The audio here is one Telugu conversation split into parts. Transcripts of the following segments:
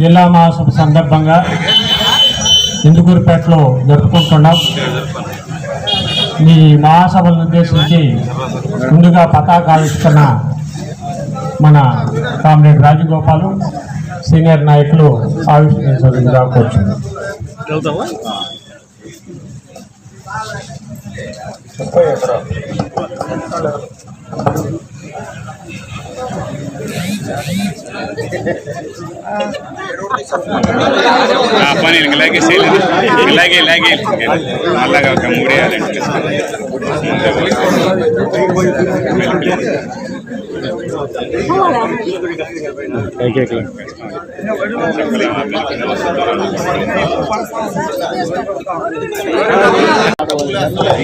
జిల్లా మహాసభ సందర్భంగా ఇందుకూరుపేటలో జరుపుకుంటున్నాం. ఈ మహాసభలను ఉద్దేశించి ముందుగా పతాకావిస్తున్న మన కామ్రేడ్ రాజగోపాలు సీనియర్ నాయకులు ఆవిష్కరించగా ముప్పై ఎకరాలు పని ఇలాగే చేయలేదు ఇలాగే ఇలాగే అలాగా ఒక మూడేయాలంటే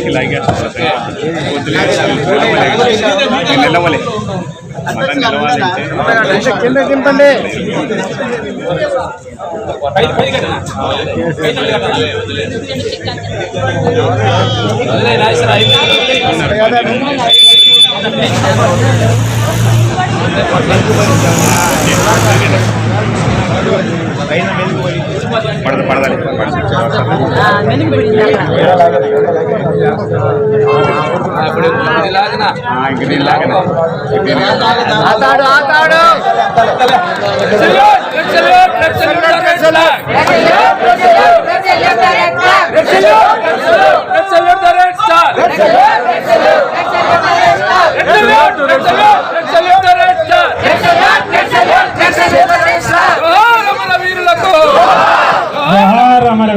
ఇలాగే నిలవలే మళ్ళా నిలవాలంటే పడదు పడదాలి ఆతాడు ఆతాడు.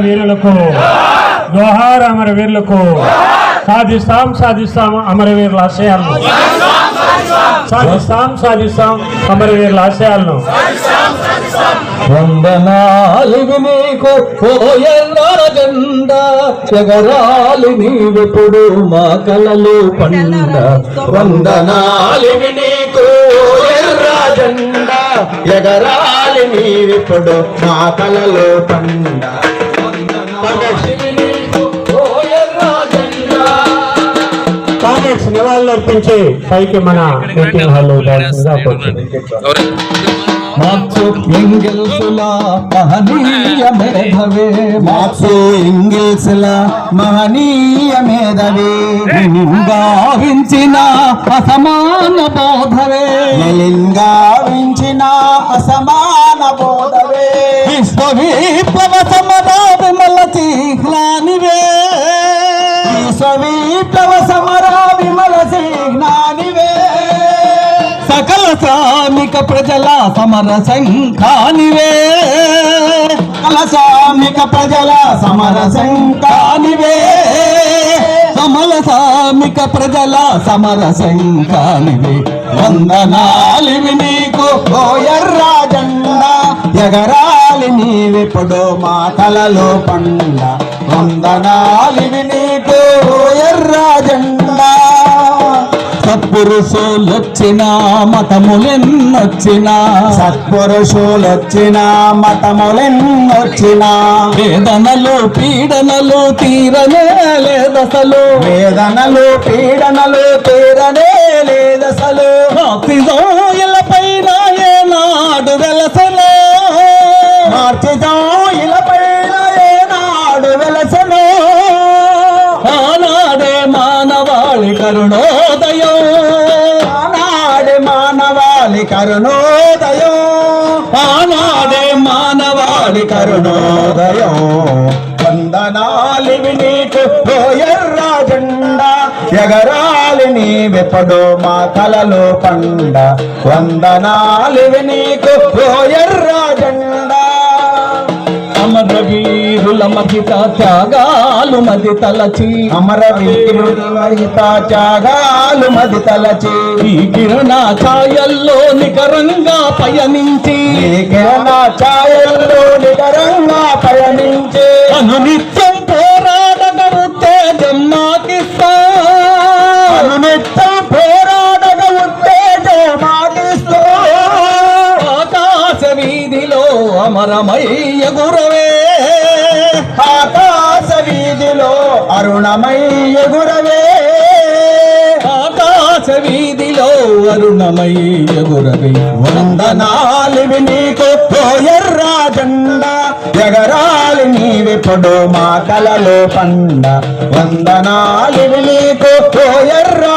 వీరులకు. జోహార్ అమర వీరులకు. సాధిస్తాం సాధిస్తాం అమరవీరుల ఆశయాలను. సాధిస్తాం సాధిస్తాం అమరవీరుల ఆశయాలను. వందనాలివి నీకు పోయరాజండ జగరాలి నీవెప్పుడు మా కలలు పండ. వందనాలివి నీకు రాజండ ఎగరాలి నీవిప్పుడు మా కలలు పండ. అర్పించి పైకి మన మీటింగ్ హాల్ దాల్సిందిగా కూర్చుంది మార్క్సు ఎంగిల్సుల మహనీయ మేధవే. మార్క్సు ఎంగిల్సుల మహనీయ మేధవే. గావించిన అసమాన బోధవే. గావించిన అసమాన బోధవే. విశ్వవిప్లవ సమర విమల చిహ్నానివే విశ్వవిప్లవ సకల సామిక ప్రజల సమర శంఖానివే. సకల సామిక ప్రజల సమర శంఖానివే. సమల సామిక ప్రజల సమర శంఖానివే. వందనాలివి నీకు ఓయర్రాజండ ఎగరాలి నీవిప్పుడు మా తలలో పండ. వందనాలివి నీకు ఓయర్రాజండా సత్పురుషులొచ్చిన మతములెన్నొచ్చిన. సత్పురుషులొచ్చిన మతములెన్నొచ్చిన. వేదనలు పీడనలు తీరనే లేదసలు. వేదనలు పీడనలు తీరనే లేదసలు. మార్చిదోయల పైన ఏనాడు వెలసలో మార్చిదోయల పైన ఏనాడు వెలసలో ఆనాడే మానవాళి కరుణోదయం కరుణోదయం. ఆనాడే మానవాళి కరుణోదయం. వందనాలివి నీకు ఎర్రాజెండా. ఎగరాలి నీవెప్పుడు మా తలలో పండ. వందనాలివి నీకు ఎర్రాజెండా. అమర వీరుల మహిత త్యాగాలు మది తలచి. అమర త్యాగాలు మది తలచి. ఈ కిరణ ఛాయల్లో నికరంగా పయనించి. కిరణ ఛాయల్లో నికరంగా పయనించి. అనునిత్యం పోరాడగ ఉత్తేజం మాకిస్తా అనునిత్యం పోరాడగ ఉత్తేజం మాకిస్తా ఆకాశ వీధిలో అమరమయ్య గురవే. ఆకాశ వీధిలో అరుణమై ఎగురవే. ఆకాశ వీధిలో అరుణమై ఎగురవే. వందనాలు నీకు పోయర్రా జెండా ఎగరాలి నీవిప్పుడు మా కలలో పండ. వందనాలు నీకు పోయర్రా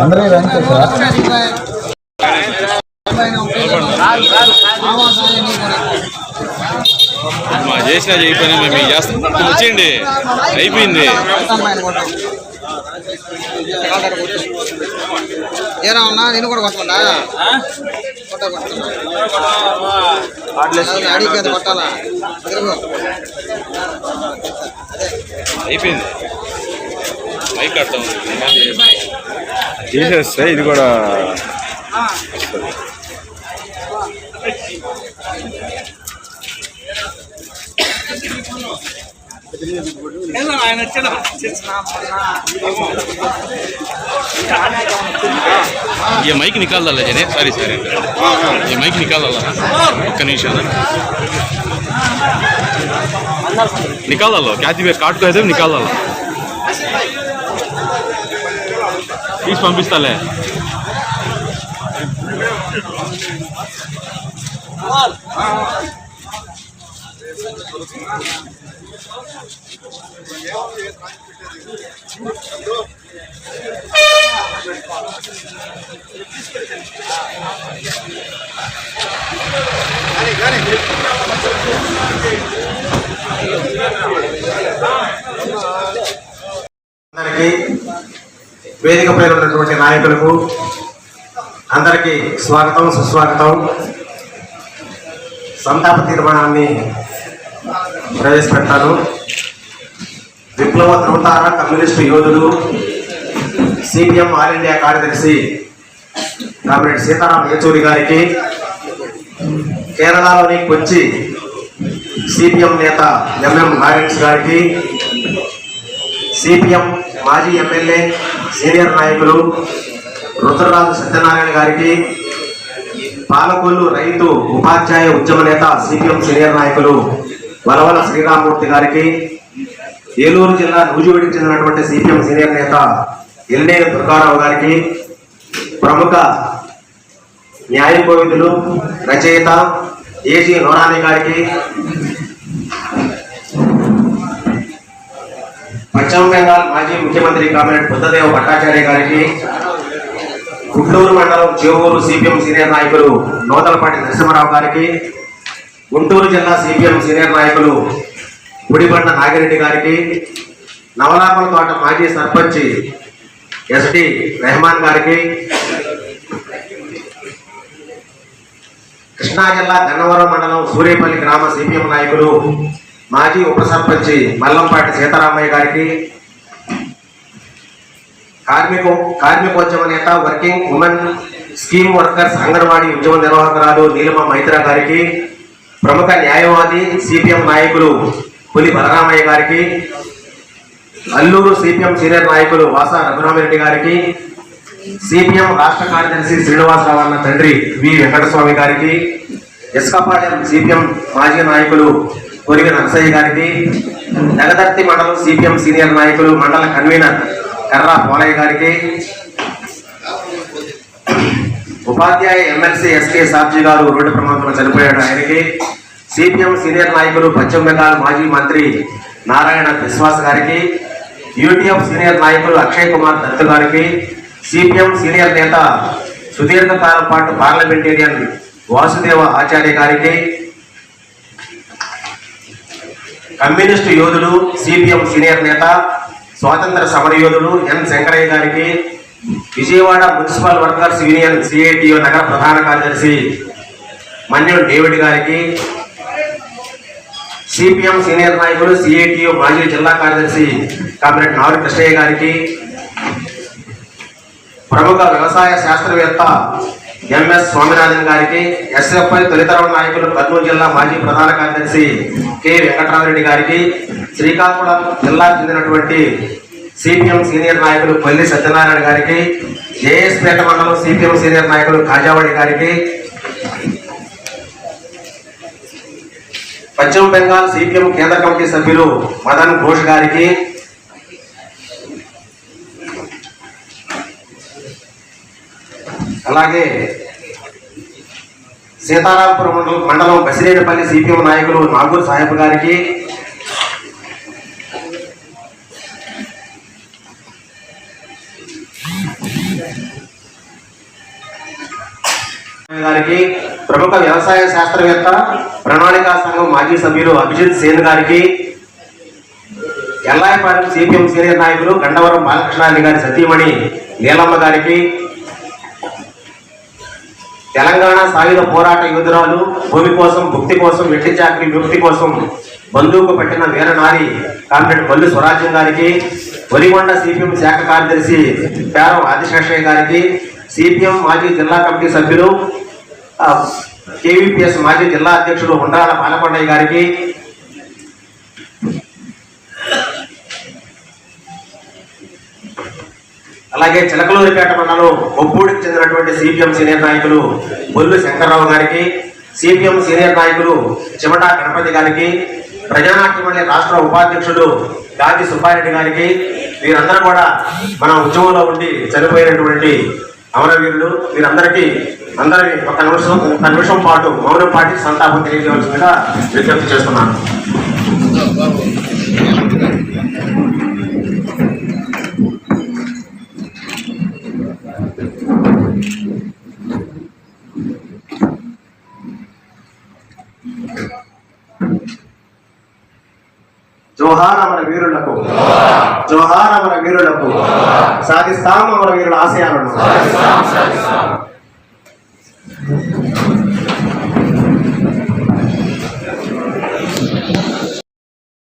అందరూ మా చేసినా చేయకపోయినా మేము చేస్తాం. వచ్చేయండి అయిపోయింది. ఏనా ఉన్నా? నేను కూడా కొట్టకుండా కొట్ట అడిగి కదా కొట్టాలా? అయిపోయింది. మైక్ కడతాం. తీసేస్తే ఇది కూడా ये माइक निकाल डाला जने सॉरी सॉरी ये माइक निकाल डाला ఒక్క నిమిషం निकाल डालो क्या थी काट को అయితే निकाल डाला తీసి పంపిస్తాలే అందరికీ వేదిక పేరు ఉన్నటువంటి నాయకులకు అందరికీ స్వాగతం సుస్వాగతం. సంతాప తీర్మానాన్ని ప్రవేశపెట్టారు. విప్లవ ధృవతార కమ్యూనిస్టు యోధుడు సిపిఎం ఆల్ ఇండియా కార్యదర్శి కామ్రేడ్ సీతారాం యేచూరి గారికి కేరళలోని కొచ్చి సిపిఎం నేత ఎంఎం నారెన్స్ గారికి సిపిఎం మాజీ ఎమ్మెల్యే సీనియర్ నాయకులు రుద్రరాజు సత్యనారాయణ గారికి పాలకొల్లు రైతు ఉపాధ్యాయ ఉద్యమ నేత సిపిఎం సీనియర్ నాయకులు వలవల శ్రీరామూర్తి గారికి ఏలూరు జిల్లా నూజివీడికి చెందినటువంటి సిపిఎం సీనియర్ నేత ఎల్నేని దుర్గారావు గారికి ప్రముఖ న్యాయ కోవిదులు రచయిత ఏజీ నోరాని గారికి పశ్చిమ బెంగాల్ మాజీ ముఖ్యమంత్రి కామిరెడ్డి బుద్ధదేవ భట్టాచార్య గారికి గుంటూరు మండలం చేవూరు సిపిఎం సీనియర్ నాయకులు నూతలపాటి నరసింహరావు గారికి గుంటూరు జిల్లా సిపిఎం సీనియర్ నాయకులు గుడిబండ నాగిరెడ్డి గారికి నవలాపల తోట మాజీ సర్పంచ్ ఎస్డి రెహమాన్ గారికి కృష్ణా జిల్లా గన్నవరం మండలం సూర్యపల్లి గ్రామ సిపిఎం నాయకులు మాజీ ఉప సర్పంచ్ మల్లంపాటి సీతారామయ్య గారికి కార్మిక కార్మికోద్యమ నేత working women scheme workers anganwadi ఉద్యమ నిర్వాహకురాలు నీలిమ మైత్రా గారికి ప్రముఖ న్యాయవాది సిపిఎం నాయకులు పులి బలరామయ్య గారికి అల్లూరు సిపిఎం సీనియర్ నాయకులు వాసా రఘురామిరెడ్డి గారికి సిపిఎం రాష్ట్ర కార్యదర్శి శ్రీనివాసరావు అన్న తండ్రి వి వెంకటస్వామి గారికి ఎస్కపాలెం సిపిఎం మాజీ నాయకులు కొరిగి నరసయ్య గారికి నగదర్తి మండలం సిపిఎం సీనియర్ నాయకులు మండల కన్వీనర్ కర్రా పోలయ్య గారికి ఉపాధ్యాయ ఎమ్మెల్సీ ఎస్కే సాబ్జీ గారు రోడ్డు ప్రమాదంలో చనిపోయాడు. ఆయనకి సిపిఎం సీనియర్ నాయకులు పశ్చిమ బెంగాల్ మాజీ మంత్రి నారాయణ విశ్వాస్ గారికి యూటీఎఫ్ సీనియర్ నాయకులు అక్షయ్ కుమార్ దత్తు గారికి సిపిఎం సీనియర్ నేత సుదీర్ఘకాలం పాటు పార్లమెంటేరియన్ వాసుదేవ ఆచార్య గారికి కమ్యూనిస్టు యోధులు సిపిఎం సీనియర్ నేత స్వాతంత్ర సమరయోధుడు ఎన్ శంకరయ్య గారికి Vijayawada municipal workers union CITU నగర ప్రధాన కార్యదర్శి మన్యం డేవిడ్ గారికి సిపిఎం సీనియర్ నాయకులు సిఐటియు మాజీ జిల్లా కార్యదర్శి కామ్రేడ్ నారు కృష్ణయ్య గారికి ప్రముఖ వ్యవసాయ శాస్త్రవేత్త ఎంఎస్ స్వామినాథన్ గారికి ఎస్ఎఫ్ఐ తొలితరం నాయకులు కర్నూలు జిల్లా మాజీ ప్రధాన కార్యదర్శి కె వెంకటరామరెడ్డి గారికి శ్రీకాకుళం జిల్లాకు చెందినటువంటి సిపిఎం సీనియర్ నాయకులు పల్లి సత్యనారాయణ గారికి జేఎస్పేట మండలం సిపిఎం సీనియర్ నాయకులు కాజావాడి గారికి పశ్చిమ బెంగాల్ సిపిఎం కేంద్ర కమిటీ సభ్యులు మదన్ ఘోష్ గారికి అలాగే సీతారాంపురం మండలం మండలం సిపిఎం నాయకులు నాగూర్ సాహెబ్ గారికి గారికి ప్రముఖ వ్యవసాయ శాస్త్రవేత్త ప్రణాళికా సంఘం మాజీ సభ్యులు అభిజిత్ సేన్ గారికి ఎల్లాయపాలెం సిపిఎం సీనియర్ నాయకులు గండవరం బాలకృష్ణారెడ్డి గారి సతీమణి నీలమ్మ గారికి తెలంగాణ సాయుధ పోరాట యోధురాలు భూమి కోసం భుక్తి కోసం వెట్టి చాకరి విముక్తి కోసం బంధువుకు పట్టిన వీరనారి కామ్రేడ్ బల్లు స్వరాజ్యం గారికి వరిగొండ సిపిఎం శాఖ కార్యదర్శి పేరం ఆదిశేషయ్య గారికి సిపిఎం మాజీ జిల్లా కమిటీ సభ్యులు కేవీపీఎస్ మాజీ జిల్లా అధ్యక్షుడు ఉండ్రాల పాలకొండయ్య గారికి అలాగే చిలకలూరిపేట మండలం ఒప్పూడికి చెందినటువంటి సిపిఎం సీనియర్ నాయకులు బొల్లు శంకర్రావు గారికి సిపిఎం సీనియర్ నాయకులు చిమటా గణపతి గారికి ప్రజానాట్య మండలి రాష్ట్ర ఉపాధ్యక్షుడు గాంధీ సుబ్బారెడ్డి గారికి వీరందరూ కూడా మన ఉద్యమంలో ఉండి చనిపోయినటువంటి అమరవీరులు వీరందరికీ అందరి ఒక నిమిషం ఒక నిమిషం పాటు మౌనం పాటి సంతాపం తెలియజేయవలసిందిగా విజ్ఞప్తి చేస్తున్నాను. జోహార్ అమర వీరులకు జోహార్ అమర వీరులకు సాధిస్తాం అమర వీరుల ఆశయాలను